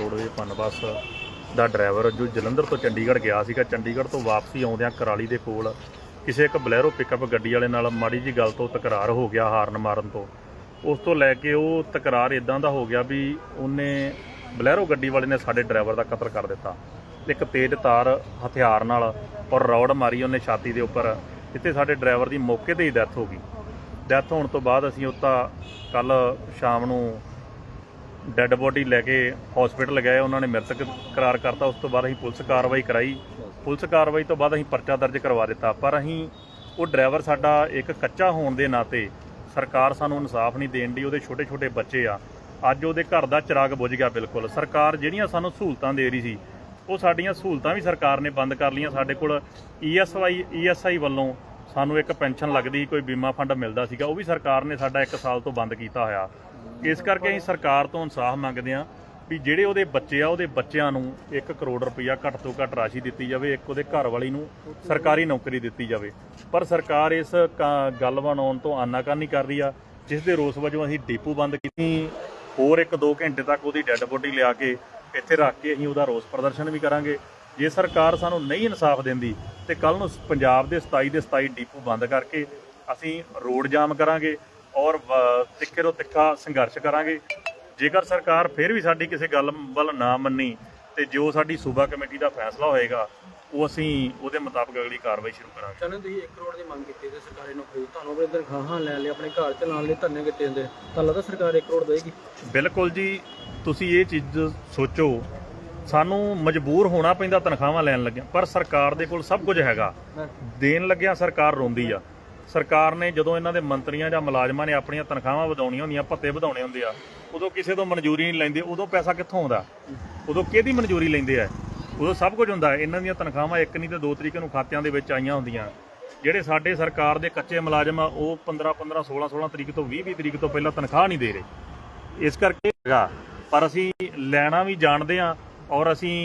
Roadways ਪਨ ਬੱਸ ਦਾ driver ਜੋ ਜਲੰਧਰ ਤੋਂ ਚੰਡੀਗੜ੍ਹ ਗਿਆ ਸੀਗਾ, ਚੰਡੀਗੜ੍ਹ ਤੋਂ ਵਾਪਸੀ ਆਉਂਦਿਆਂ ਕਰਾਲੀ ਦੇ ਕੋਲ ਕਿਸੇ ਇੱਕ ਬਲੈਰੋ ਪਿਕਅਪ ਗੱਡੀ ਵਾਲੇ ਨਾਲ ਮਾੜੀ ਜੀ ਗੱਲ ਤੋਂ ਤਕਰਾਰ ਹੋ ਗਿਆ ਹਾਰਨ ਮਾਰਨ ਤੋਂ। ਉਸ ਤੋਂ ਲੈ ਕੇ ਉਹ ਤਕਰਾਰ ਇਦਾਂ ਦਾ ਹੋ ਗਿਆ ਵੀ ਉਹਨੇ ਬਲੈਰੋ ਗੱਡੀ ਵਾਲੇ ਨੇ ਸਾਡੇ ਡਰਾਈਵਰ ਦਾ ਕਤਲ ਕਰ ਦਿੱਤਾ। ਇੱਕ ਤੇਜ਼ ਤਾਰ ਹਥਿਆਰ ਨਾਲ ਔਰ ਰੌੜ ਮਾਰੀ ਉਹਨੇ ਛਾਤੀ ਦੇ ਉੱਪਰ, ਜਿੱਥੇ ਸਾਡੇ ਡਰਾਈਵਰ ਦੀ ਮੌਕੇ ਤੇ ਹੀ ਡੈਥ ਹੋ ਗਈ। ਡੈਥ ਹੋਣ ਤੋਂ ਬਾਅਦ ਅਸੀਂ ਉਹ ਤਾਂ ਕੱਲ ਸ਼ਾਮ ਨੂੰ ਡੈੱਡ ਬੋਡੀ ਲੈ ਕੇ ਹਸਪੀਟਲ ਗਏ, ਉਹਨਾਂ ਨੇ ਮ੍ਰਿਤਕ ਕਰਾਰ ਕਰਤਾ, ਉਸ ਤੋਂ ਬਾਅਦ ਅਸੀਂ ਪੁਲਿਸ ਕਾਰਵਾਈ ਕਰਾਈ। ਪੁਲਿਸ ਕਾਰਵਾਈ ਤੋਂ ਬਾਅਦ ਅਸੀਂ ਪਰਚਾ ਦਰਜ ਕਰਵਾ ਦਿੱਤਾ, ਪਰ ਅਸੀਂ ਉਹ ਡਰਾਈਵਰ ਸਾਡਾ ਇੱਕ ਕੱਚਾ ਹੋਣ ਦੇ ਨਾਤੇ ਸਰਕਾਰ ਸਾਨੂੰ ਇਨਸਾਫ ਨਹੀਂ ਦੇਣ ਦੀ ਉਹਦੇ ਛੋਟੇ ਛੋਟੇ ਬੱਚੇ ਆ। ਅੱਜ ਉਹਦੇ ਘਰ ਦਾ ਚਿਰਾਗ ਬੁਝ ਗਿਆ ਬਿਲਕੁਲ। ਸਰਕਾਰ ਜਿਹੜੀਆਂ ਸਾਨੂੰ ਸਹੂਲਤਾਂ ਦੇ ਰਹੀ ਸੀ, ਉਹ ਸਾਡੀਆਂ ਸਹੂਲਤਾਂ ਵੀ ਸਰਕਾਰ ਨੇ ਬੰਦ ਕਰ ਲਈਆਂ। ਸਾਡੇ ਕੋਲ ਈਐਸਆਈ ਈਐਸਆਈ ਵੱਲੋਂ ਸਾਨੂੰ ਇੱਕ ਪੈਨਸ਼ਨ ਲੱਗਦੀ, ਕੋਈ ਬੀਮਾ ਫੰਡ ਮਿਲਦਾ ਸੀਗਾ, ਉਹ ਵੀ ਸਰਕਾਰ ਨੇ ਸਾਡਾ 1 ਸਾਲ ਤੋਂ ਬੰਦ ਕੀਤਾ ਹੋਇਆ। ਇਸ ਕਰਕੇ ਅਸੀਂ ਸਰਕਾਰ ਤੋਂ ਇਨਸਾਫ ਮੰਗਦੇ ਹਾਂ ਵੀ ਜਿਹੜੇ ਉਹਦੇ ਬੱਚੇ ਆ, ਉਹਦੇ ਬੱਚਿਆਂ ਨੂੰ 1 ਕਰੋੜ ਰੁਪਈਆ ਘੱਟ ਤੋਂ ਘੱਟ ਰਾਸ਼ੀ ਦਿੱਤੀ ਜਾਵੇ, ਇੱਕ ਉਹਦੇ ਘਰ ਵਾਲੀ ਨੂੰ ਸਰਕਾਰੀ ਨੌਕਰੀ ਦਿੱਤੀ ਜਾਵੇ। ਪਰ ਸਰਕਾਰ ਇਸ ਕ- ਗੱਲ ਬਣਾਉਣ ਤੋਂ ਆਨਾਕਾਨੀ ਕਰ ਰਹੀ ਆ, ਜਿਸ ਦੇ ਰੋਸ ਵਜੋਂ ਅਸੀਂ ਡੀਪੂ ਬੰਦ ਕੀਤੀ। ਹੋਰ 1-2 ਘੰਟੇ ਤੱਕ ਉਹਦੀ ਡੈੱਡ ਬੋਡੀ ਲਿਆ ਕੇ ਇੱਥੇ ਰੱਖ ਕੇ ਅਸੀਂ ਉਹਦਾ ਰੋਸ ਪ੍ਰਦਰਸ਼ਨ ਵੀ ਕਰਾਂਗੇ। ਜੇ ਸਰਕਾਰ ਸਾਨੂੰ ਨਹੀਂ ਇਨਸਾਫ ਦਿੰਦੀ ਤੇ ਕੱਲ ਨੂੰ ਪੰਜਾਬ ਦੇ 27 ਦੇ 27 ਡੀਪੂ ਬੰਦ ਕਰਕੇ ਅਸੀਂ ਰੋਡ ਜਾਮ ਕਰਾਂਗੇ। ਔਰ ਤਿੱਖੇ ਤੋਂ ਤਿੱਖਾ ਸੰਘਰਸ਼ ਕਰਾਂਗੇ। ਜੇਕਰ ਸਰਕਾਰ ਫਿਰ ਵੀ ਸਾਡੀ ਕਿਸੇ ਗੱਲ ਵੱਲ ਨਾ ਮੰਨੀ ਤੇ ਜੋ ਸਾਡੀ ਸੂਬਾ ਕਮੇਟੀ ਦਾ ਫੈਸਲਾ ਹੋਏਗਾ ਉਹ ਅਸੀਂ ਉਹਦੇ ਮੁਤਾਬਕ ਅਗਲੀ ਕਾਰਵਾਈ ਸ਼ੁਰੂ ਕਰਾਂਗੇ। ਚਾਹੁੰਦੇ ਤੁਸੀਂ 1 ਕਰੋੜ ਦੀ ਮੰਗ ਕੀਤੀ ਤੇ ਸਰਕਾਰੀ ਨੌਕਰੀ ਤੁਹਾਨੂੰ ਆਪਣੇ ਤਨਖਾਹਾਂ ਲੈ ਲਈ ਆਪਣੇ ਘਰ ਚਲਾਉਣ ਲਈ ਧਰਨੇ ਕੀਤੇ ਹੁੰਦੇ। ਤਾਂ ਲੱਗਦਾ ਸਰਕਾਰ 1 ਕਰੋੜ ਦੇਗੀ ਬਿਲਕੁਲ ਜੀ ਤੁਸੀਂ ਇਹ ਚੀਜ਼ ਸੋਚੋ ਸਾਨੂੰ ਮਜਬੂਰ ਹੋਣਾ ਪੈਂਦਾ ਤਨਖਾਹਾਂ ਲੈਣ ਲੱਗਿਆ ਪਰ ਸਰਕਾਰ ਦੇ ਕੋਲ ਸਭ ਕੁਝ ਹੈਗਾ। ਦੇਣ ਲੱਗਿਆ ਸਰਕਾਰ ਰੋਂਦੀ ਆ। ਸਰਕਾਰ ਨੇ ਜਦੋਂ ਇਹਨਾਂ ਦੇ ਮੰਤਰੀਆਂ ਜਾਂ ਮੁਲਾਜ਼ਮਾਂ ਨੇ ਆਪਣੀਆਂ ਤਨਖਾਹਾਂ ਵਧਾਉਣੀਆਂ ਹੁੰਦੀਆਂ, ਭੱਤੇ ਵਧਾਉਣੇ ਹੁੰਦੇ ਆ, ਉਦੋਂ ਕਿਸੇ ਤੋਂ ਮਨਜ਼ੂਰੀ ਨਹੀਂ ਲੈਂਦੇ, ਉਦੋਂ ਪੈਸਾ ਕਿੱਥੋਂ ਆਉਂਦਾ? ਉਦੋਂ ਕਿਹਦੀ ਮਨਜ਼ੂਰੀ ਲੈਂਦੇ ਆ? ਉਦੋਂ ਸਭ ਕੁਝ ਹੁੰਦਾ, ਇਹਨਾਂ ਦੀਆਂ ਤਨਖਾਹਾਂ ਇੱਕ ਨਹੀਂ ਤੇ ਦੋ ਤਰੀਕੇ ਨੂੰ ਖਾਤਿਆਂ ਦੇ ਵਿੱਚ ਆਈਆਂ ਹੁੰਦੀਆਂ। ਜਿਹੜੇ ਸਾਡੇ ਸਰਕਾਰ ਦੇ ਕੱਚੇ ਮੁਲਾਜ਼ਮ ਆ, ਉਹ 15 15 16 16 ਤਰੀਕ ਤੋਂ 20 20 ਤਰੀਕ ਤੋਂ ਪਹਿਲਾਂ ਤਨਖਾਹ ਨਹੀਂ ਦੇ ਰਹੇ। ਇਸ ਕਰਕੇ ਹੈਗਾ, ਪਰ ਅਸੀਂ ਲੈਣਾ ਵੀ ਜਾਣਦੇ ਆ, ਔਰ ਅਸੀਂ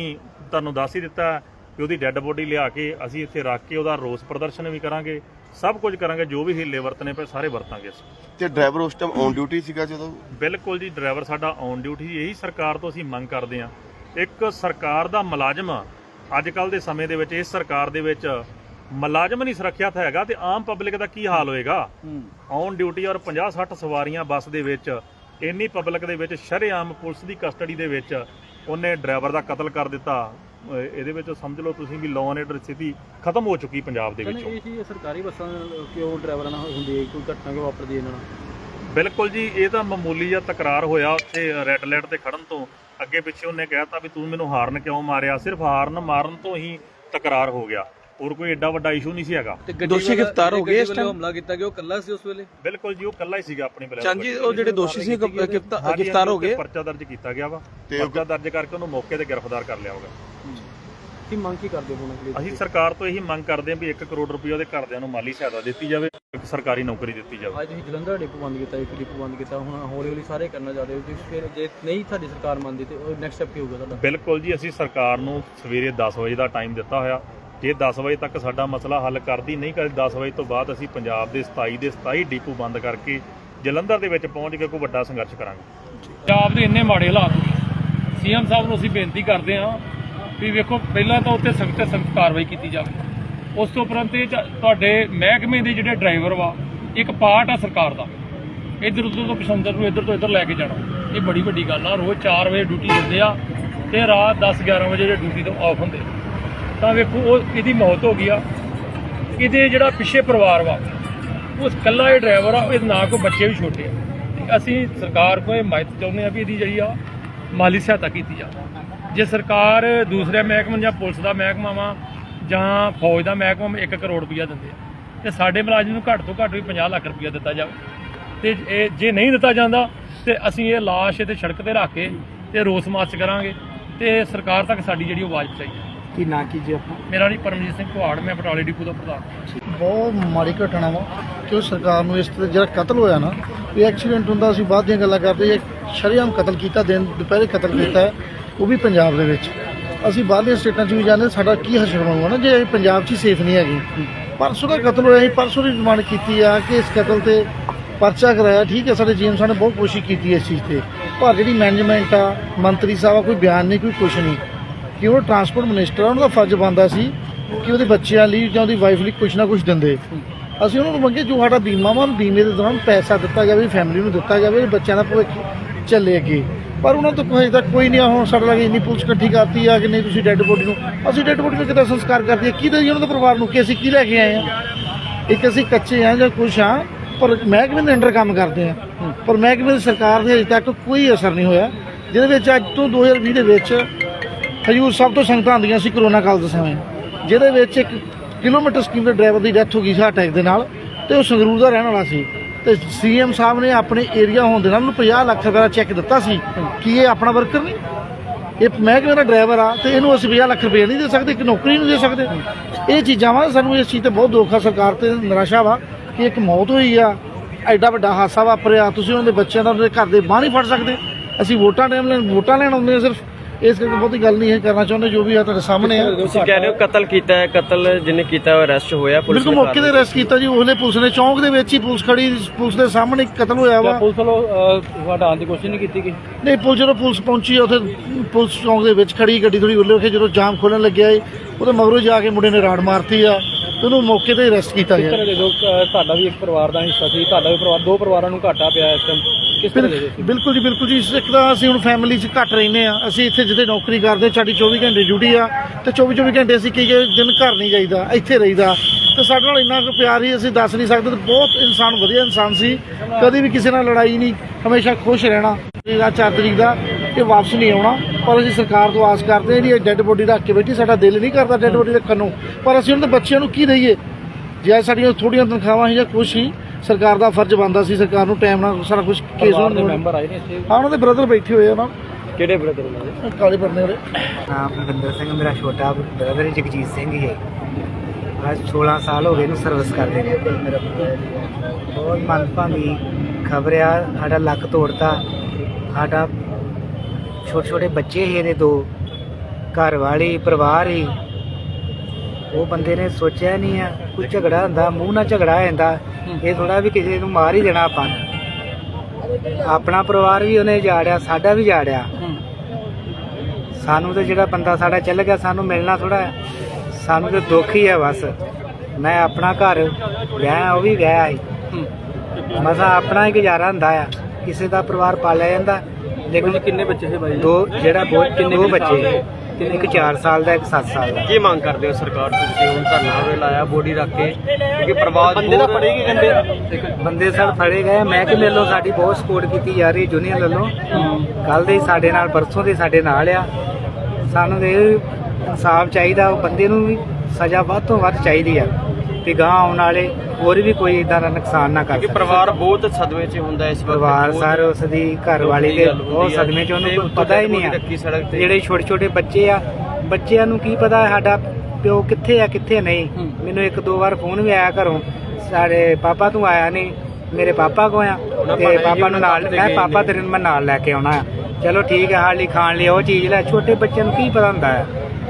ਤੁਹਾਨੂੰ ਦੱਸ ਹੀ ਦਿੱਤਾ ਕਿ ਉਹਦੀ ਡੈੱਡ ਬੋਡੀ ਲਿਆ ਕੇ ਅਸੀਂ ਇੱਥੇ ਰੱਖ ਕੇ ਉਹਦਾ ਰੋਸ ਪ੍ਰਦਰਸ਼ਨ ਵੀ ਕਰਾਂਗੇ ਸਭ ਕੁਝ ਕਰਾਂਗੇ ਜੋ ਵੀ ਹੀਲੇ ਵਰਤਨੇ ਪਏ ਸਾਰੇ ਵਰਤਾਂਗੇ ਅਸੀਂ। ਤੇ ਡਰਾਈਵਰ ਉਸ ਟਾਈਮ ਔਨ ਡਿਊਟੀ ਸੀਗਾ ਜਦੋਂ? ਬਿਲਕੁਲ ਜੀ ਡਰਾਈਵਰ ਸਾਡਾ ਔਨ ਡਿਊਟੀ ਇਹੀ ਸਰਕਾਰ ਤੋਂ ਅਸੀਂ ਮੰਗ ਕਰਦੇ ਹਾਂ। ਇੱਕ ਸਰਕਾਰ ਦਾ ਮੁਲਾਜ਼ਮ ਅੱਜ ਕੱਲ ਦੇ ਸਮੇਂ ਦੇ ਵਿੱਚ ਇਸ ਸਰਕਾਰ ਦੇ ਵਿੱਚ ਮੁਲਾਜ਼ਮ ਨਹੀਂ ਸੁਰੱਖਿਅਤ ਹੈਗਾ ਤੇ ਆਮ ਪਬਲਿਕ ਦਾ ਕੀ ਹਾਲ ਹੋਏਗਾ? ਔਨ ਡਿਊਟੀ ਔਰ 50 60 ਸਵਾਰੀਆਂ ਬੱਸ ਦੇ ਵਿੱਚ ਇੰਨੀ ਪਬਲਿਕ ਦੇ ਵਿੱਚ ਸ਼ਰੇਆਮ ਪੁਲਿਸ ਦੀ ਕਸਟਡੀ ਦੇ ਵਿੱਚ ਉਹਨੇ ਡਰਾਈਵਰ ਦਾ ਕਤਲ ਕਰ ਦਿੱਤਾ। ਇਹਦੇ ਵਿੱਚ ਸਮਝ ਲਓ ਤੁਸੀਂ ਵੀ ਲਾਅ ਐਂਡ ਆਰਡਰ ਸਥਿਤੀ ਖਤਮ ਹੋ ਚੁੱਕੀ ਪੰਜਾਬ ਦੇ ਵਿੱਚੋਂ। ਇਹ ਚੀਜ਼ ਸਰਕਾਰੀ ਬੱਸਾਂ ਕਿਉਂ ਡਰਾਈਵਰਾਂ ਨਾਲ ਹੁੰਦੀ ਹੈ? ਕੋਈ ਘਟਨਾ ਕਿਉਂ ਵਾਪਰਦੀ ਹੈ ਇਹਨਾਂ ਨਾਲ? ਬਿਲਕੁਲ ਜੀ ਇਹ ਤਾਂ ਮਾਮੂਲੀ ਜਿਹਾ ਤਕਰਾਰ ਹੋਇਆ ਉੱਥੇ ਰੈੱਡ ਲਾਈਟ ਤੇ ਖੜਨ ਤੋਂ। ਅੱਗੇ ਪਿੱਛੇ ਉਹਨੇ ਕਹਿਤਾ ਵੀ ਤੂੰ ਮੈਨੂੰ ਹਾਰਨ ਕਿਉਂ ਮਾਰਿਆ? ਸਿਰਫ ਹਾਰਨ ਮਾਰਨ ਤੋਂ ਹੀ ਤਕਰਾਰ ਹੋ ਗਿਆ। ਹੋਰ ਕੋਈ ਐਡਾ ਵੱਡਾ ਇਸ਼ੂ ਨਹੀਂ ਸੀ ਹੈਗਾ। ਤੇ ਗੱਡੀ ਦੋਸ਼ੀ ਵਾਲਾ- ਗ੍ਰਿਫਤਾਰ ਹੋ ਗਏ ਗੱਡੀ ਇਸ ਵਾਲੇ time? ਹਮਲਾ ਕੀਤਾ ਗਿਆ ਉਹ ਕੱਲਾ ਸੀ ਉਸ ਵੇਲੇ? ਬਿਲਕੁਲ ਜੀ ਉਹ ਕੱਲਾ ਹੀ ਸੀਗਾ ਆਪਣੀ ਬਲੈਰੋ ਚੰਦ ਜੀ ਉਹ ਜਿਹੜੇ ਦੋਸ਼ੀ ਸੀ ਉਹਦੇ? ਗ੍ਰਿਫਤਾਰ ਹਾਂਜੀ, ਗ੍ਰਿਫਤਾਰ ਹੋ ਉਹਦੇ ਗਏ। ਪਰਚਾ ਦਰਜ ਕੀਤਾ ਗਿਆ ਵਾ। ਤੇ ਪਰਚਾ ਦਰਜ ਕਰਕੇ ਉਹਨੂੰ ਮੌਕੇ ਤੇ ਗ੍ਰਿਫਤਾਰ ਕਰ ਲਿਆ ਹੋਗਾ। ਕੀ ਮੰਗ ਕੀ ਕਰਦੇ ਹੋ ਹੁਣ ਅਗਲੀ ਅਸੀਂ ਸਰਕਾਰ ਤੋਂ ਇਹੀ ਮੰਗ ਕਰਦੇ ਹਾਂ ਵੀ 1 ਕਰੋੜ ਰੁਪਏ ਉਹਦੇ ਘਰਦਿਆਂ ਨੂੰ ਮਾਲੀ ਸਹਾਇਤਾ ਦਿੱਤੀ ਜਾਵੇ ਇੱਕ ਸਰਕਾਰੀ ਨੌਕਰੀ ਦਿੱਤੀ ਜਾਵੇ। ਅੱਜ ਤੁਸੀਂ ਜਲੰਧਰ ਡਿਪੂ ਬੰਦ ਕੀਤਾ ਇੱਕ ਡਿਪੂ ਬੰਦ ਕੀਤਾ ਹੁਣ ਹੌਲੀ ਹੌਲੀ ਸਾਰੇ ਕਰਨਾ ਰਹੇ ਹੋ ਤੁਸੀਂ ਫਿਰ ਜੇ ਨਹੀਂ ਤੁਹਾਡੀ ਸਰਕਾਰ ਮੰਨਦੀ ਤੇ ਉਹ ਨੈਕਸਟ ਸਟੈਪ ਕੀ ਹੋਊਗਾ ਤੁਹਾਡਾ? ਬਿਲਕੁਲ ਜੀ ਅਸੀਂ ਸਰਕਾਰ ਨੂੰ ਸਵੇਰੇ 10 ਵਜੇ ਦਾ ਟਾਈਮ ਦਿੱਤਾ ਹੋਇਆ। ਜੇ 10 ਵਜੇ ਤੱਕ ਸਾਡਾ ਮਸਲਾ ਹੱਲ ਕਰਦੀ, ਨਹੀਂ ਕਰੇ 10 ਵਜੇ ਤੋਂ ਬਾਅਦ ਅਸੀਂ ਪੰਜਾਬ ਦੇ 27 ਦੇ 27 ਡੀਪੂ ਬੰਦ ਕਰਕੇ ਜਲੰਧਰ ਦੇ ਵਿੱਚ ਪਹੁੰਚ ਕੇ ਕੋਈ ਵੱਡਾ ਸੰਘਰਸ਼ ਕਰਾਂਗੇ। ਪੰਜਾਬ ਦੇ ਇੰਨੇ ਮਾੜੇ ਹਾਲਾਤ ਨੇ। ਸੀਐਮ ਸਾਹਿਬ ਨੂੰ ਅਸੀਂ ਬੇਨਤੀ ਕਰਦੇ ਹਾਂ ਵੀ ਵੇਖੋ, ਪਹਿਲਾਂ ਤਾਂ ਉੱਤੇ ਸਖਤ ਸਖਤ ਕਾਰਵਾਈ ਕੀਤੀ ਜਾਵੇ। ਉਸ ਤੋਂ ਉਪਰੰਤ ਇਹ ਚ- ਤੁਹਾਡੇ ਮਹਿਕਮੇ ਦੇ ਜਿਹੜੇ ਡਰਾਈਵਰ ਵਾ, ਇੱਕ ਪਾਰਟ ਆ ਸਰਕਾਰ ਦਾ। ਇੱਧਰ ਉੱਧਰ ਤੋਂ ਪਸੰਦਰ ਨੂੰ ਇੱਧਰ ਤੋਂ ਇੱਧਰ ਲੈ ਕੇ ਜਾਣਾ। ਇਹ ਬੜੀ ਵੱਡੀ ਗੱਲ ਆ, ਰੋਜ਼ 4 ਵਜੇ ਡਿਊਟੀ ਦਿੰਦੇ ਆ ਤੇ ਰਾਤ 10 11 ਵਜੇ ਜਿਹੜੇ ਡਿਊਟੀ ਤੋਂ ਆਫ ਹੁੰਦੇ ਆ। ਤਾਂ ਵੇਖੋ, ਉਹ ਇਹਦੀ ਮੌਤ ਹੋ ਗਈ ਆ। ਇਹਦੇ ਜਿਹੜਾ ਪਿੱਛੇ ਪਰਿਵਾਰ ਵਾ, ਉਸ ਇਕੱਲਾ ਇਹ ਡਰਾਈਵਰ ਆ, ਇਹਦੇ ਨਾਲ ਕੋਈ ਬੱਚੇ ਵੀ ਛੋਟੇ ਆ। ਤੇ ਅਸੀਂ ਸਰਕਾਰ ਕੋਲ ਇਹ ਮਾਇਤ ਚਾਹੁੰਦੇ ਆ ਵੀ ਇਹਦੀ ਜਿਹੜੀ ਆ, ਮਾਲੀ ਸਹਾਇਤਾ ਕੀਤੀ ਜਾਵੇ। ਜੇ ਸਰਕਾਰ ਦੂਸਰੇ ਮਹਿਕਮੇ ਜਾਂ ਪੁਲਿਸ ਦਾ ਮਹਿਕਮਾ ਵਾ, ਜਾਂ ਫੌਜ ਦਾ ਮਹਿਕਮਾ 1 ਕਰੋੜ ਰੁਪਇਆ ਦਿੰਦੇ ਆ। ਤੇ ਸਾਡੇ ਮੁਲਾਜ਼ਮ ਨੂੰ ਘੱਟ ਤੋਂ ਘੱਟ ਵੀ 50 ਲੱਖ ਰੁਪਇਆ ਦਿੱਤਾ ਜਾਵੇ। ਤੇ ਇਹ ਜੇ ਨਹੀਂ ਦਿੱਤਾ ਜਾਂਦਾ, ਤੇ ਅਸੀਂ ਇਹ ਲਾਸ਼ ਇੱਥੇ ਸੜਕ ਤੇ ਰੱਖ ਕੇ ਤੇ ਰੋਸ ਮਾਰਚ ਕਰਾਂਗੇ। ਤੇ ਸਰਕਾਰ ਤੱਕ ਸਾਡੀ ਜਿਹੜੀ ਆਵਾਜ਼ ਪਹੁੰਚਾਈ ਕੀ ਨਾ ਕੀ ਆਪਣਾ? ਮੇਰਾ ਜੀ ਪਰਮਜੀਤ ਸਿੰਘ ਕੁਹਾੜ ਮੈਂ ਬਟਾਲੇ ਡਿਪੂ ਦਾ ਪ੍ਰਧਾਨ। ਬਹੁਤ ਮਾੜੀ ਘਟਨਾ ਵਾ ਕਿ ਸਰਕਾਰ ਨੂੰ ਇਸ ਤੇ ਜਿਹੜਾ ਕਤਲ ਹੋਇਆ ਨਾ ਇਹ ਐਕਸੀਡੈਂਟ ਹੁੰਦਾ ਅਸੀਂ ਬਾਅਦ ਦੀਆਂ ਗੱਲਾਂ ਕਰਦੇ ਇਹ ਸ਼ਰੇਆਮ ਕਤਲ ਕੀਤਾ ਦਿਨ ਦੁਪਹਿਰੇ ਕਤਲ ਕੀਤਾ ਉਹ ਵੀ ਪੰਜਾਬ ਦੇ ਵਿੱਚ। ਅਸੀਂ ਬਾਹਰਲੀਆਂ ਸਟੇਟਾਂ 'ਚ ਵੀ ਜਾਂਦੇ ਸਾਡਾ ਕੀ ਹਸ਼ਰ ਬਣੂਗਾ ਨਾ ਜੇ ਇਹ ਪੰਜਾਬ 'ਚ ਹੀ ਸੇਫ ਨਹੀਂ ਹੈਗੀ। ਪਰਸੋਂ ਦਾ ਕਤਲ ਹੋਇਆ ਸੀ ਪਰਸੋਂ ਦੀ ਡਿਮਾਂਡ ਕੀਤੀ ਆ ਕਿ ਇਸ ਕਤਲ ਤੇ ਪਰਚਾ ਕਰਾਇਆ ਠੀਕ ਹੈ ਸਾਡੇ ਜੀਐਮ ਸਾਹਿਬ ਨੇ ਬਹੁਤ ਕੋਸ਼ਿਸ਼ ਕੀਤੀ ਇਸ ਚੀਜ਼ ਤੇ। ਪਰ ਜਿਹੜੀ ਮੈਨੇਜਮੈਂਟ ਆ ਮੰਤਰੀ ਸਾਹਿਬ ਆ ਕੋਈ ਬਿਆਨ ਨਹੀਂ ਕੋਈ ਕੁਛ ਨਹੀਂ। ਕਿ ਉਹ ਟਰਾਂਸਪੋਰਟ ਮਿਨਿਸਟਰ ਆ, ਉਹਨਾਂ ਦਾ ਫਰਜ਼ ਬਣਦਾ ਸੀ ਕਿ ਉਹਦੇ ਬੱਚਿਆਂ ਲਈ ਜਾਂ ਉਹਦੀ ਵਾਈਫ ਲਈ ਕੁਛ ਨਾ ਕੁਛ ਦਿੰਦੇ। ਅਸੀਂ ਉਹਨਾਂ ਨੂੰ ਮੰਗੇ ਜੋ ਸਾਡਾ ਬੀਮਾ ਵਾ, ਉਹਨੂੰ ਬੀਮੇ ਦੇ ਦੌਰਾਨ ਪੈਸਾ ਦਿੱਤਾ ਜਾਵੇ ਫੈਮਿਲੀ ਨੂੰ ਦਿੱਤਾ ਜਾਵੇ, ਬੱਚਿਆਂ ਦਾ ਭਵਿੱਖ ਚੱਲੇ ਅੱਗੇ। ਪਰ ਉਹਨਾਂ ਤੋਂ ਕੋਈ ਤੱਕ ਕੋਈ ਨਹੀਂ ਆ, ਹੁਣ ਸਾਡੇ ਲਾਗੇ ਇੰਨੀ ਪੁਲਿਸ ਇਕੱਠੀ ਕਰਤੀ ਆ ਕਿ ਨਹੀਂ ਤੁਸੀਂ ਡੈੱਡ ਬੋਡੀ ਨੂੰ, ਅਸੀਂ ਡੈੱਡ ਬੋਡੀ ਨੂੰ ਕਿੱਦਾਂ ਸੰਸਕਾਰ ਕਰਦੇ ਕੀ ਦੇ ਉਹਨਾਂ ਦੇ ਪਰਿਵਾਰ ਨੂੰ ਕਿ ਅਸੀਂ ਕੀ ਲੈ ਕੇ ਆਏ ਆ? ਇੱਕ ਅਸੀਂ ਕੱਚੇ ਆ ਜਾਂ ਕੁਛ ਆ, ਪਰ ਮਹਿਕਮੇ ਦੇ ਅੰਡਰ ਕੰਮ ਕਰਦੇ ਆ। ਪਰ ਮਹਿਕਮੇ ਦੀ ਸਰਕਾਰ ਦੇ ਅਜੇ ਤੱਕ ਕੋਈ ਅਸਰ ਨਹੀਂ ਹੋਇਆ, ਜਿਹਦੇ ਵਿੱਚ ਅੱਜ ਤੋਂ 2020 ਦੇ ਵਿੱਚ ਹਜੂਰ ਸਭ ਤੋਂ ਸੰਗਤਾਂ ਆਉਂਦੀਆਂ ਸੀ ਕਰੋਨਾ ਕਾਲ ਦੇ ਸਮੇਂ। ਜਿਹਦੇ ਵਿੱਚ ਇੱਕ ਕਿਲੋਮੀਟਰ ਸਕੀਮ ਦੇ ਡਰਾਈਵਰ ਦੀ ਡੈਥ ਹੋ ਗਈ ਸੀ ਅਟੈਕ ਦੇ ਨਾਲ ਤੇ ਉਹ ਸੰਗਰੂਰ ਦਾ ਰਹਿਣ ਵਾਲਾ ਸੀ। ਤੇ ਸੀਐਮ ਸਾਹਿਬ ਨੇ ਆਪਣੇ ਏਰੀਆ ਹੋਣ ਦੇ ਨਾਲ ਉਹਨੂੰ 50 ਲੱਖ ਰੁਪਏ ਦਾ ਚੈੱਕ ਦਿੱਤਾ ਸੀ ਕਿ ਇਹ ਆਪਣਾ ਵਰਕਰ ਨਹੀਂ। ਇਹ ਮਹਿਕਮੇ ਦਾ ਡਰਾਈਵਰ ਆ ਤੇ ਇਹਨੂੰ ਅਸੀਂ 50 ਲੱਖ ਰੁਪਏ ਨਹੀਂ ਦੇ ਸਕਦੇ, ਇੱਕ ਨੌਕਰੀ ਨਹੀਂ ਦੇ ਸਕਦੇ। ਇਹ ਚੀਜ਼ਾਂ ਵਾ, ਸਾਨੂੰ ਇਸ ਚੀਜ਼ ਤੇ ਬਹੁਤ ਦੁੱਖ ਆ, ਸਰਕਾਰ ਤੇ ਨਿਰਾਸ਼ਾ ਵਾ ਕਿ ਇੱਕ ਮੌਤ ਹੋਈ ਆ, ਐਡਾ ਵੱਡਾ ਹਾਦਸਾ ਵਾਪਰਿਆ, ਤੁਸੀਂ ਉਹਨਾਂ ਦੇ ਬੱਚਿਆਂ ਦਾ ਉਹਨਾਂ ਦੇ ਘਰ ਦੇ ਬਾਹਰ ਨਹੀਂ ਫੜ ਸਕਦੇ। ਅਸੀਂ ਵੋਟਾਂ ਟਾਈਮ ਲੈਣ, ਵੋਟਾਂ ਲੈਣ ਆਉਂਦੇ ਆ ਸਿਰਫ। ਇਸ ਕਰਕੇ ਬਹੁਤੀ ਗੱਲ ਨਹੀਂ ਹੈ ਕਰਨਾ ਚਾਹੁੰਦੇ ਜੋ ਵੀ ਆ ਤੁਹਾਡੇ ਸਾਹਮਣੇ ਆ। ਤੁਸੀਂ ਕਹਿ ਰਹੇ ਹੋ ਕਤਲ ਕੀਤਾ ਹੈ ਕਤਲ ਜਿਹਨੇ ਕੀਤਾ ਉਹ ਅਰੈਸਟ ਹੋਇਆ ਪੁਲਿਸ ਬਿਲਕੁਲ ਨੇ ਮੌਕੇ ਤੇ ਅਰੈਸਟ ਕੀਤਾ ਜੀ ਉਹਲੇ ਪੁਲਿਸ ਨੇ ਚੌਂਕ ਦੇ ਵਿੱਚ ਹੀ ਪੁਲਿਸ ਖੜੀ ਪੁਲਿਸ ਦੇ ਸਾਹਮਣੇ ਇੱਕ ਕਤਲ ਹੋਇਆ ਵਾ। ਪੁਲਿਸ ਵੱਲੋਂ ਤੁਹਾਡਾ ਆਉਣ ਦੀ ਕੋਸ਼ਿਸ਼ ਨਹੀਂ ਕੀਤੀ ਗਈ? ਨਹੀਂ ਪੁਲਿਸ ਜਦੋਂ ਪੁਲਿਸ ਪਹੁੰਚੀ ਉੱਥੇ ਪੁਲਿਸ ਚੌਂਕ ਦੇ ਵਿੱਚ ਖੜੀ ਗੱਡੀ ਥੋੜੀ ਉੱਲੇ ਉੱਥੇ ਜਦੋਂ ਜਾਮ ਖੋਲਣ ਲੱਗਿਆ ਏ ਉਹਦੇ ਮਗਰੋਂ ਜਾ ਕੇ ਮੁੰਡੇ ਨੇ ਰਾੜ ਮਾਰਤੀ ਆ ਤੇ ਉਹਨੂੰ ਮੌਕੇ ਤੇ ਅਰੈਸਟ ਕੀਤਾ ਗਿਆ। ਤੁਹਾਡਾ ਵੀ ਇੱਕ ਪਰਿਵਾਰ ਦਾ ਹਿੱਸਾ ਸੀ ਤੁਹਾਡਾ ਵੀ ਪਰਿਵਾਰ ਦੋ ਪਰਿਵਾਰਾਂ ਨੂੰ ਘਾਟਾ ਪਿਆ ਇਸ ਟਾਈਮ ਕਿਸ ਤਰ੍ਹਾਂ ਦੇ ਸੀ? ਬਿਲਕੁਲ ਜੀ ਬਿਲਕੁਲ ਜੀ। ਇਸ ਇੱਕ ਤਾਂ ਅਸੀਂ ਹੁਣ ਫੈਮਿਲੀ 'ਚ ਘੱਟ ਰਹਿੰਦੇ ਆ ਅਸੀਂ ਇੱਥੇ ਜਿੱਥੇ ਨੌਕਰੀ ਕਰਦੇ ਹਾਂ, ਸਾਡੀ 24 ਘੰਟੇ ਡਿਊਟੀ ਆ। ਤੇ 24 24 ਘੰਟੇ ਅਸੀਂ ਕਈ ਦਿਨ ਘਰ ਨਹੀਂ ਜਾਈਦਾ ਇੱਥੇ ਰਹੀਦਾ। ਤੇ ਸਾਡੇ ਨਾਲ ਇੰਨਾ ਕੁ ਪਿਆਰ ਹੀ ਅਸੀਂ ਦੱਸ ਨਹੀਂ ਸਕਦੇ। ਤੇ ਬਹੁਤ ਇਨਸਾਨ ਵਧੀਆ ਇਨਸਾਨ ਸੀ। ਕਦੀ ਵੀ ਕਿਸੇ ਨਾਲ ਲੜਾਈ ਨਹੀਂ ਹਮੇਸ਼ਾ ਖੁਸ਼ ਰਹਿਣਾ। ਇਹਦਾ 4 ਤਰੀਕ ਦਾ ਇਹ ਵਾਪਸ ਨਹੀਂ ਆਉਣਾ। ਪਰ ਅਸੀਂ ਸਰਕਾਰ ਤੋਂ ਆਸ ਕਰਦੇ ਹਾਂ ਜਿਹੜੀ ਡੈੱਡ ਬੋਡੀ ਰੱਖ ਕੇ ਬੈਠੀ ਸਾਡਾ ਦਿਲ ਨਹੀਂ ਕਰਦਾ ਡੈੱਡ ਬੋਡੀ ਰੱਖਣ ਨੂੰ। ਪਰ ਅਸੀਂ ਉਹਨਾਂ ਦੇ ਬੱਚਿਆਂ ਨੂੰ ਕੀ ਦਈਏ? ਜੇ ਅੱਜ ਸਾਡੀਆਂ ਥੋੜੀਆਂ ਤਨਖਾਹਾਂ ਸੀ ਜਾਂ ਕੁਛ ਸੀ ਸਰਕਾਰ ਦਾ ਫਰਜ਼ ਬਣਦਾ ਸੀ ਸਰਕਾਰ ਨੂੰ ਟਾਈਮ ਨਾਲ ਸਾਰਾ ਕੁਝ ਕੇਸ ਪਰਿਵਾਰ ਦੇ ਉਹਨਾਂ ਮੈਂਬਰ ਆਏ ਨੇ ਇੱਥੇ? ਹਾਂ ਉਹਨਾਂ ਦੇ ਬ੍ਰਦਰ ਬੈਠੇ ਹੋਏ ਆ ਨਾ। ਕਿਹੜੇ ਬ੍ਰਦਰ ਉਹਨਾਂ ਦੇ? ਕਾਲੇ ਪਰਨੇ ਵਾਲੇ। ਨਾਮ ਬਲਵਿੰਦਰ ਸਿੰਘ ਮੇਰਾ ਛੋਟਾ ਬ੍ਰਦਰ ਜਗਜੀਤ ਸਿੰਘ ਹੀ ਹੈ। ਅੱਜ 16 ਸਾਲ ਹੋ ਗਏ ਨੂੰ ਸਰਵਿਸ ਕਰਦੇ ਨੇ। ਮੇਰਾ ਬਹੁਤ ਮੰਦਭਾਗੀ ਖਬਰ ਆ ਸਾਡਾ ਲੱਕ ਤੋੜਤਾ। ਸਾਡਾ ਛੋਟੇ ਛੋਟੇ ਬੱਚੇ ਹੀ ਇਹਦੇ ਦੋ। ਘਰ ਵਾਲੀ ਪਰਿਵਾਰ ਹੀ। ਉਹ ਬੰਦੇ ਨੇ ਸੋਚਿਆ ਨਹੀਂ ਆ ਕੋਈ ਝਗੜਾ ਹੁੰਦਾ ਮੂੰਹ ਨਾਲ ਝਗੜਾ ਹੋ ਜਾਂਦਾ ਇਹ ਥੋੜਾ ਵੀ ਕਿਸੇ ਨੂੰ ਮਾਰ ਹੀ ਦੇਣਾ ਆਪਾਂ ਨੇ। ਆਪਣਾ ਪਰਿਵਾਰ ਵੀ ਉਹਨੇ ਜਾੜਿਆ ਸਾਡਾ ਵੀ ਜਾੜਿਆ। ਸਾਨੂੰ ਤੇ ਜਿਹੜਾ ਬੰਦਾ ਸਾਡਾ ਚੱਲ ਗਿਆ ਸਾਨੂੰ ਮਿਲਣਾ ਥੋੜਾ ਸਾਨੂੰ ਤੇ ਦੁੱਖ ਹੀ ਹੈ ਬਸ। ਮੈਂ ਆਪਣਾ ਘਰ ਵਿਆਹ ਉਹ ਵੀ ਵਿਆਹ ਹੈ। ਮਸਾ ਆਪਣਾ ਹੀ ਗੁਜ਼ਾਰਾ ਹੁੰਦਾ ਆ। ਕਿਸੇ ਦਾ ਪਰਿਵਾਰ ਪਾਲਿਆ ਜਾਂਦਾ। ਲੇਕਿਨ ਕਿੰਨੇ ਬੱਚੇ ਸੀ ਬਾਈ ਦੋ ਜਿਹੜਾ ਬਹੁਤ ਕਿੰਨੇ ਦੋ ਬੱਚੇ ਇੱਕ 4 ਸਾਲ ਦਾ ਇੱਕ 7 ਸਾਲ ਦਾ? ਕੀ ਮੰਗ ਕਰਦੇ ਹੋ ਸਰਕਾਰ ਤੋਂ? ਤੁਸੀਂ ਹੁਣ ਧਰਨਾ ਹੋਵੇ ਲਾਇਆ ਬੋਡੀ ਰੱਖ ਕੇ ਕਿਉਂਕਿ ਪਰਿਵਾਰ ਬੰਦੇ ਦਾ ਫੜੇਗੀ ਕਹਿੰਦੇ ਬੰਦੇ ਸਰ ਫੜੇ ਗਏ ਮੈਂ ਕਿ ਵੱਲੋਂ ਸਾਡੀ ਬਹੁਤ ਸਪੋਰਟ ਕੀਤੀ ਜਾ ਰਹੀ ਜੂਨੀਅਰ ਵੱਲੋਂ। ਕੱਲ ਦੇ ਸਾਡੇ ਨਾਲ ਪਰਸੋਂ ਦੇ ਸਾਡੇ ਨਾਲ ਆ। ਸਾਨੂੰ ਤੇ ਇਨਸਾਫ ਚਾਹੀਦਾ ਉਹ ਬੰਦੇ ਨੂੰ ਵੀ ਸਜ਼ਾ ਵੱਧ ਤੋਂ ਵੱਧ ਚਾਹੀਦੀ ਆ। ਤੇ ਗਾਂ ਆਉਣ ਵਾਲੇ ਹੋਰ ਵੀ ਕੋਈ ਇਦਾਂ ਦਾ ਨੁਕਸਾਨ ਨਾ ਕਰ ਕਿਉਂਕਿ ਸਕੇ। ਪਰਿਵਾਰ ਬਹੁਤ ਸਦਮੇ 'ਚ ਹੁੰਦਾ ਇਸ ਵਕਤ ਪਰਿਵਾਰ ਸਰ ਉਸ ਦੀ ਘਰ ਵਾਲੀ ਦੇ ਬਹੁਤ। ਸਦਮੇ ਚ ਉਹਨੂੰ ਪਤਾ ਹੀ ਨਹੀਂ ਆ। ਜਿਹੜੇ ਛੋਟੇ ਛੋਟੇ ਬੱਚੇ ਆ ਬੱਚਿਆਂ ਨੂੰ ਕੀ ਪਤਾ ਸਾਡਾ ਪਿਓ ਕਿੱਥੇ ਆ ਕਿੱਥੇ ਨਹੀਂ। ਮੈਨੂੰ ਇੱਕ ਦੋ ਵਾਰ ਫੋਨ ਵੀ ਆਇਆ ਘਰੋਂ ਸਾਡੇ ਪਾਪਾ ਤੂੰ ਆਇਆ ਨਹੀਂ ਮੇਰੇ ਪਾਪਾ ਕੋ ਆ ਤੇ ਪਾਪਾ ਨੂੰ ਨਾਲ ਮੈਂ ਪਾਪਾ ਤੇਰੇ ਨੂੰ ਮੈਂ ਨਾਲ ਲੈ ਕੇ ਆਉਣਾ ਆ। ਚਲੋ ਠੀਕ ਹੈ ਹਾਲੀ ਖਾਣ ਲਈ ਉਹ ਚੀਜ਼ ਲੈ ਛੋਟੇ ਬੱਚਿਆਂ ਨੂੰ ਕੀ ਪਤਾ ਹੁੰਦਾ ਹੈ?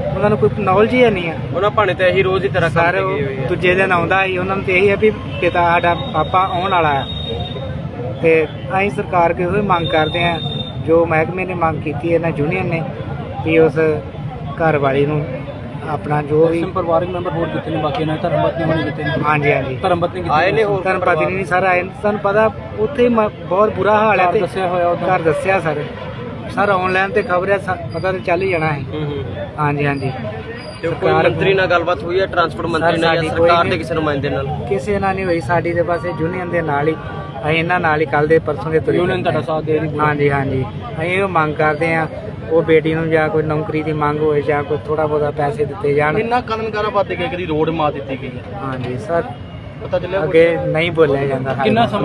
ਉਹਨਾਂ ਨੂੰ ਕੋਈ ਨੌਲੇਜ ਹੀ ਨਹੀਂ ਆ ਉਹਨਾਂ ਭਾਣੇ ਤੇ ਇਹੀ ਰੋਜ਼ ਦੀ ਤਰ੍ਹਾਂ ਕੰਮ ਸਰ ਤੇ ਉਹ ਗਏ ਹੋਏ ਆ। ਦੂਜੇ ਦਿਨ ਆਉਂਦਾ ਸੀ ਉਹਨਾਂ ਨੂੰ ਤੇ ਇਹੀ ਹੈ ਵੀ ਪਿਤਾ ਸਾਡਾ ਪਾਪਾ ਆਉਣ ਵਾਲਾ ਹੈ। ਤੇ ਅਸੀਂ ਸਰਕਾਰ ਕੋਲ ਇਹੋ ਹੀ ਮੰਗ ਕਰਦੇ ਆ ਜੋ ਮਹਿਕਮੇ ਨੇ ਮੰਗ ਕੀਤੀ ਹੈ ਇਹਨਾਂ ਯੂਨੀਅਨ ਨੇ ਵੀ ਉਸ ਘਰ ਵਾਲੀ ਨੂੰ ਆਪਣਾ ਜੋ ਵੀ ਸਿਮ ਪਰਿਵਾਰਕ ਮੈਂਬਰ ਹੋਰ ਕਿਤੇ ਨੇ ਬਾਕੀ ਨੇ ਧਰਮ ਪਤਨੀ ਹੋਣੀ ਕਿਤੇ ਨੇ। ਹਾਂਜੀ ਹਾਂਜੀ। ਧਰਮ ਪਤਨੀ ਕਿਤੇ ਆਏ ਨੇ ਹੋਰ ਧਰਮ ਪਤਨੀ ਨਹੀਂ ਸਰ ਆਏ ਨੇ। ਸਾਨੂੰ ਪਤਾ ਉੱਥੇ ਹੀ ਮ- ਬਹੁਤ ਬੁਰਾ ਹਾਲ ਹੈ ਘਰ ਤੇ ਦੱਸਿਆ ਹੋਇਆ ਉਹਦਾ ਘਰ ਦੱਸਿਆ ਸਰ। ਸਰ ਆਨਲਾਈਨ ਤੇ ਖਬਰ ਹੈ ਸਾ- ਪਤਾ ਤੇ ਚੱਲ ਹੀ ਜਾਣਾ ਹੈ। ਹੂੰ ਹੂੰ। ਹਾਂਜੀ ਹਾਂਜੀ। ਤੇ ਕੋਈ ਸਰਕਾਰ- ਮੰਤਰੀ ਨਾਲ ਗੱਲਬਾਤ ਹੋਈ ਹੈ ਟਰਾਂਸਪੋਰਟ ਮੰਤਰੀ ਸਰ, ਨਾਲ ਸਾਡੀ ਜਾਂ ਕੋਈ ਸਰਕਾਰ ਨਹੀਂ। ਦੇ ਕਿਸੇ ਨੁਮਾਇੰਦੇ ਨਾਲ? ਕਿਸੇ ਨਾਲ ਨਹੀਂ ਹੋਈ ਸਾਡੀ ਦੇ ਪਾਸੇ ਯੂਨੀਅਨ ਦੇ ਨਾਲ ਹੀ। ਅਸੀਂ ਇਹਨਾਂ ਨਾਲ ਹੀ ਕੱਲ ਦੇ ਪਰਸੋਂ ਦੇ ਤੁਰੇ ਯੂਨੀਅਨ ਤੁਹਾਡਾ ਸਾਥ ਦੇ ਰਹੀ। ਹਾਂਜੀ ਹਾਂਜੀ। ਅਸੀਂ ਇਹ ਮੰਗ ਕਰਦੇ ਆ ਉਹ ਬੇਟੀ ਨੂੰ ਜਾਂ ਕੋਈ ਨੌਕਰੀ ਦੀ ਮੰਗ ਹੋਏ ਜਾਂ ਕੋਈ ਥੋੜਾ ਬਹੁਤਾ ਪੈਸੇ ਦਿੱਤੇ ਜਾਣ। ਇੰਨਾ ਕਾਨੂੰਨ ਕਾਰਾ ਵੱਧ ਗਿਆ ਕਦੀ ਰੋਡ ਮਾਰ ਦਿੱਤੀ ਗਈ ਹੈ? ਹਾਂਜੀ ਸਰ। ਪਤਾ ਚੱਲਿਆ ਅੱਗੇ ਨਹੀਂ ਬੋਲਿਆ ਜਾਂਦਾ। ਕਿੰਨਾ। ਸਮਾਂ